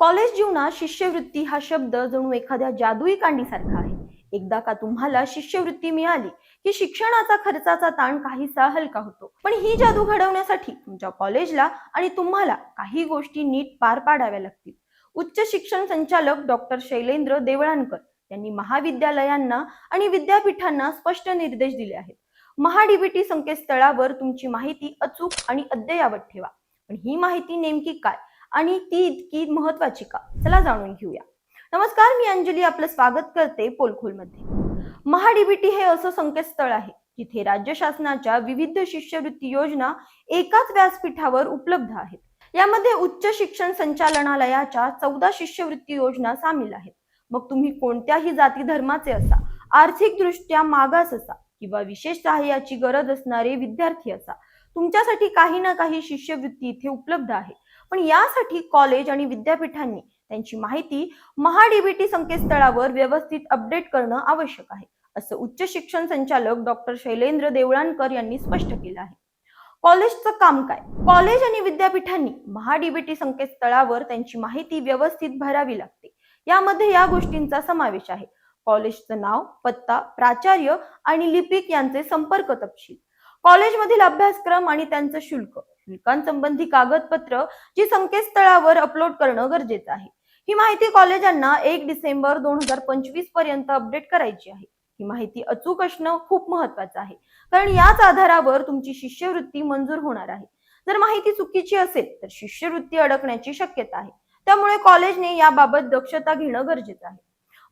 College जीवनात शिष्यवृत्ती हा शब्द जणू एखाद्या जादुई कांडीसारखा आहे. एकदा का तुम्हाला शिष्यवृत्ती मिळाली की शिक्षणाचा खर्चाचा ताण काहीसा हलका होतो. पण ही जादू घडवण्यासाठी तुमच्या कॉलेजला आणि तुम्हाला काही गोष्टी नीट पार पाडाव्या लागतील. उच्च शिक्षण संचालक डॉक्टर शैलेंद्र देवळानकर यांनी महाविद्यालयांना आणि विद्यापीठांना स्पष्ट निर्देश दिले आहेत. महाडीबीटी संकेतस्थळावर तुमची माहिती अचूक आणि अद्ययावत ठेवा. पण ही माहिती नेमकी काय? आणि ती इतकी महत्वाची का? चला जाणून घेऊया. नमस्कार मी अंजली. आपलं स्वागत करते पोलखोलमध्ये. महाडीबीटी हे असं संकेतस्थळ आहे जिथे राज्य शासनाच्या विविध शिष्यवृत्ती योजना एकाच व्यासपीठावर उपलब्ध आहेत. यामध्ये उच्च शिक्षण संचालनालयाच्या चौदा शिष्यवृत्ती योजना सामील आहेत. मग तुम्ही कोणत्याही जाती धर्माचे असा आर्थिकदृष्ट्या मागास असा किंवा विशेष सहाय्याची गरज असणारे विद्यार्थी असा तुमच्यासाठी काही ना काही शिष्यवृत्ती इथे उपलब्ध आहे. पण यासाठी कॉलेज आणि विद्यापीठांनी त्यांची माहिती महाडीबीटी संकेतस्थळावर व्यवस्थित अपडेट करणं आवश्यक आहे असं उच्च शिक्षण संचालक डॉक्टर शैलेंद्र देवळानकर यांनी स्पष्ट केलं आहे. कॉलेजचं काम काय? कॉलेज आणि विद्यापीठांनी महाडीबीटी संकेतस्थळावर त्यांची माहिती व्यवस्थित भरावी लागते. यामध्ये या गोष्टींचा समावेश आहे. कॉलेजचं नाव पत्ता प्राचार्य आणि लिपिक यांचे संपर्क तपशील. कॉलेजमधील अभ्यासक्रम आणि त्यांचं शुल्क. शुल्कांसंबंधी कागदपत्र जी संकेतस्थळावर अपलोड करणं गरजेचं आहे. ही माहिती कॉलेजांना एक डिसेंबर दोन हजार पंचवीसपर्यंत अपडेट करायची आहे. ही माहिती अचूक असणं खूप महत्वाचं आहे. कारण याच आधारावर तुमची शिष्यवृत्ती मंजूर होणार आहे. जर माहिती चुकीची असेल तर शिष्यवृत्ती अडकण्याची शक्यता आहे. त्यामुळे कॉलेजने याबाबत दक्षता घेणं गरजेचं आहे.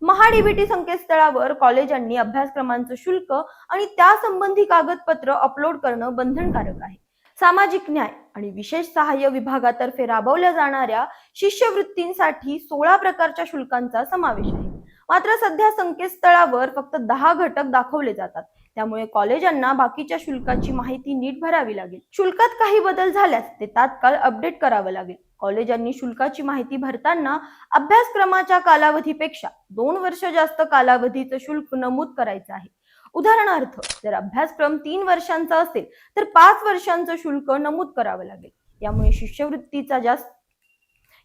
महाडीबीटी संकेतस्थळावर कॉलेजांनी अभ्यासक्रमांचं शुल्क आणि त्यासंबंधी कागदपत्र अपलोड करणं बंधनकारक आहे. सामाजिक न्याय आणि विशेष सहाय्य विभागातर्फे राबवल्या जाणाऱ्या शिष्यवृत्तींसाठी सोळा प्रकारच्या शुल्कांचा समावेश आहे. मात्र सध्या संकेतस्थळावर फक्त दहा घटक दाखवले जातात. त्यामुळे कॉलेजांना बाकीच्या शुल्काची माहिती नीट भरावी लागेल. शुल्कात काही बदल झाल्यास ते तात्काळ अपडेट करावं लागेल. कॉलेजांनी शुल्काची माहिती भरताना अभ्यासक्रमाच्या कालावधीपेक्षा दोन वर्ष जास्त कालावधीचं शुल्क नमूद करायचं आहे. उदाहरणार्थ जर अभ्यासक्रम तीन वर्षांचा असेल तर पाच वर्षांचं शुल्क नमूद करावं लागेल. यामुळे शिष्यवृत्तीचा जास्त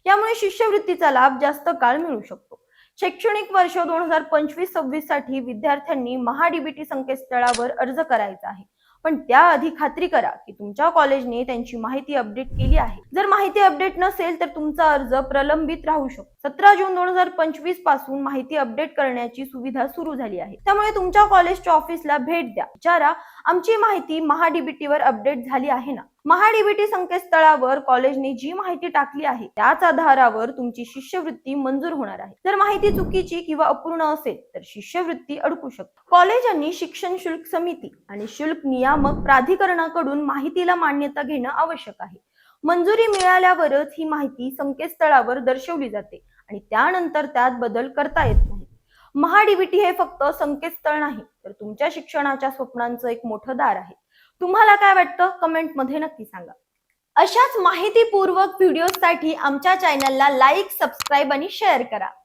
यामुळे शिष्यवृत्तीचा लाभ जास्त काळ मिळू शकतो. शैक्षणिक वर्ष दोन हजार पंचवीस सव्वीससाठी विद्यार्थ्यांनी महाडीबीटी संकेतस्थळावर अर्ज करायचा आहे. पण त्याआधी खात्री करा की तुमच्या कॉलेजने त्यांची माहिती अपडेट केली आहे. जर माहिती अपडेट नसेल तर तुमचा अर्ज प्रलंबित राहू शकतो. सतरा जून दोन हजार पंचवीसपासून माहिती अपडेट करण्याची सुविधा सुरू झाली आहे. त्यामुळे तुमच्या कॉलेजच्या ऑफिसला भेट द्या. विचारा आमची माहिती महाडीबीटी वर अपडेट झाली आहे ना? महाडीबीटी संकेतस्थळावर कॉलेजने जी माहिती टाकली आहे त्याच आधारावर तुमची शिष्यवृत्ती मंजूर होणार आहे. जर माहिती चुकीची किंवा अपूर्ण असेल तर शिष्यवृत्ती अडकू शकते. कॉलेजांनी शिक्षण शुल्क समिती आणि शुल्क नियामक प्राधिकरणाकडून माहितीला मान्यता घेणं आवश्यक आहे. मंजुरी मिळाल्यावरच ही माहिती संकेतस्थळावर दर्शवली जाते आणि त्यानंतर त्यात बदल करता येत नाही. महाडीबीटी हे फक्त संकेतस्थळ नाही तर तुमच्या शिक्षणाच्या स्वप्नांचं एक मोठं दार आहे. तुम्हाला काय वाटतं? कमेंटमध्ये नक्की सांगा. अशाच माहितीपूर्वक व्हिडिओसाठी आमच्या चॅनलला लाईक सबस्क्राईब आणि शेअर करा.